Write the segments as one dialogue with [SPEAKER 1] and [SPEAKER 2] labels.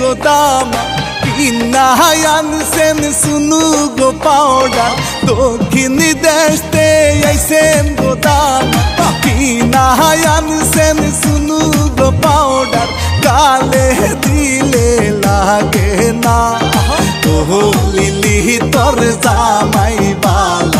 [SPEAKER 1] গোদাম কিনাই আনছেন সুনু গো পাউডার দক্ষিণ দেশতে আইছেন গোদাম কিনাই আনছেন সুনু গো পাউডার গালে দিলে লাগে না। ও লিলি তোর জামাই বালা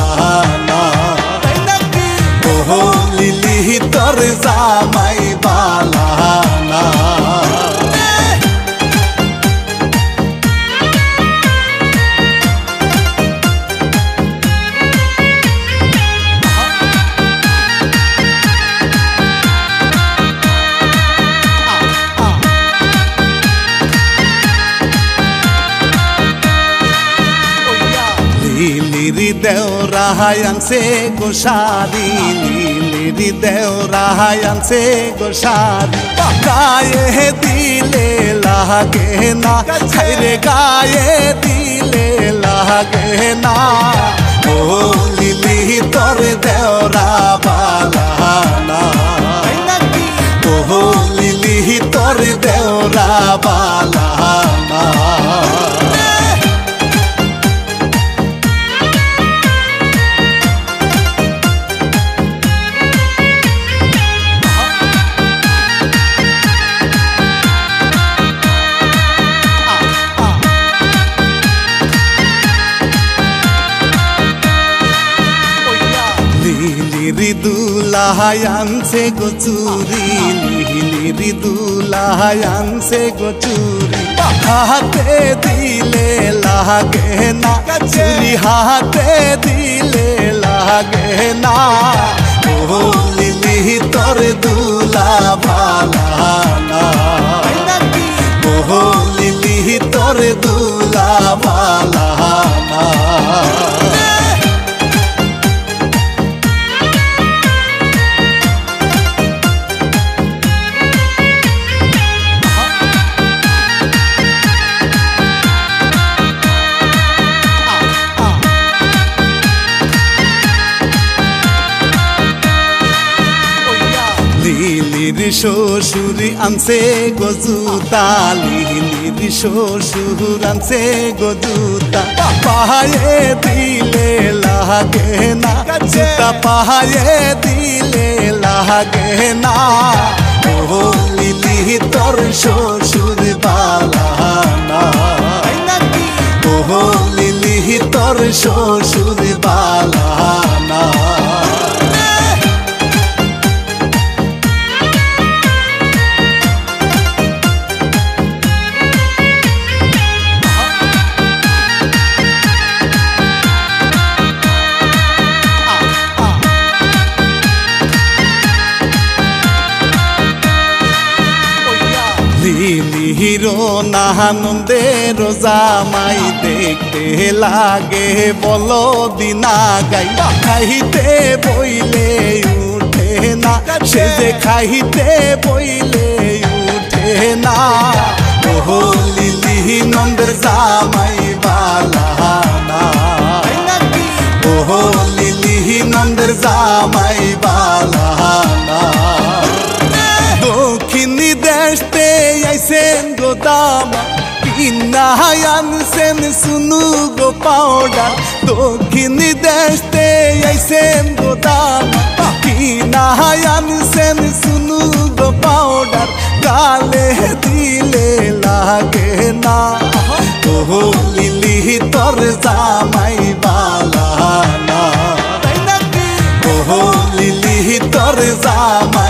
[SPEAKER 1] দেও রাহাই আনছে গোসারি লিলিরি দেও রাহাই আনছে গোসারি গায়ে দিলে লাগে না রে গায়ে দিলে লাগে না। ও লিলি তোর দেওরা বালানা ও লিলি তোর দেওরা বালানা লিলিরি দুলাহাই আনছে গচুরি লিলিরি দুলাহাই আনছে গচুরি হাতে দিলে লাগে না, চুরি হাতে দিলে লাগে না। ও লিলি তোর দুলা লিলির শ্বশুরি আনছে গজুতা লিলির শ্বশুর আনছে গজুতা পাহায়ে দিলে লাগে না জুতা পাহায়ে দিলে লাগে না। ও লিলি তোর শ্বশুর বালানা ও লিলি তোর শ্বশুর হিরো নাহানন্দে রোজামাই দেখতে লাগে, বলো দিনা গাই খাইতে বইলে উঠে না, সে যে খাইতে বইলে উঠে না। ও লিলি নন্দের জামাই তামা কিনায়ান সেন শুনু গো পাউডার দক্ষিণ দেশতে আইসেন গো তামা কিনায়ান সেন শুনু গো পাউডার গালে দিলে লাগে না ও লিলি তোর জামাই বালা না। ও লিলি তোর জামাই